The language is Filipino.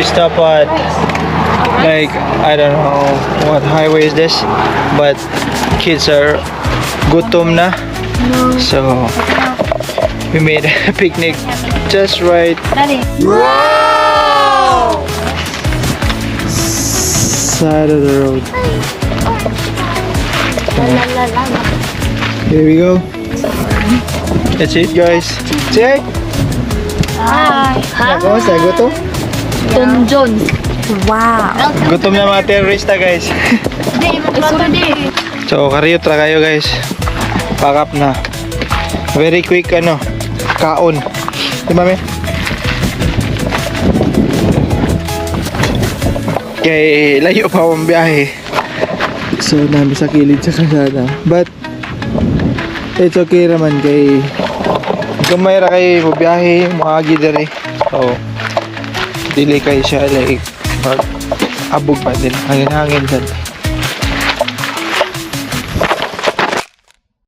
we stop at like I don't know what highway is this, but kids are gutom na. So we made a picnic just right Dali. side of the road. Here we go. That's it guys. Check! Hi. Ah, Kamusta? Gutom? Tom Jones. Wow. Gutom na mga terrorista guys. So, kariyot ra kayo guys. Pack up na. Very quick ano, kaon. Di ba, me? Kay layo pa akong biyahe. So, namin sa kilid sa kasada. But, it's okay naman kay gamay ra kay mo biyahe, maagi dere. So, dili kay siya like mag abog pa din. Hangin-hangin dyan.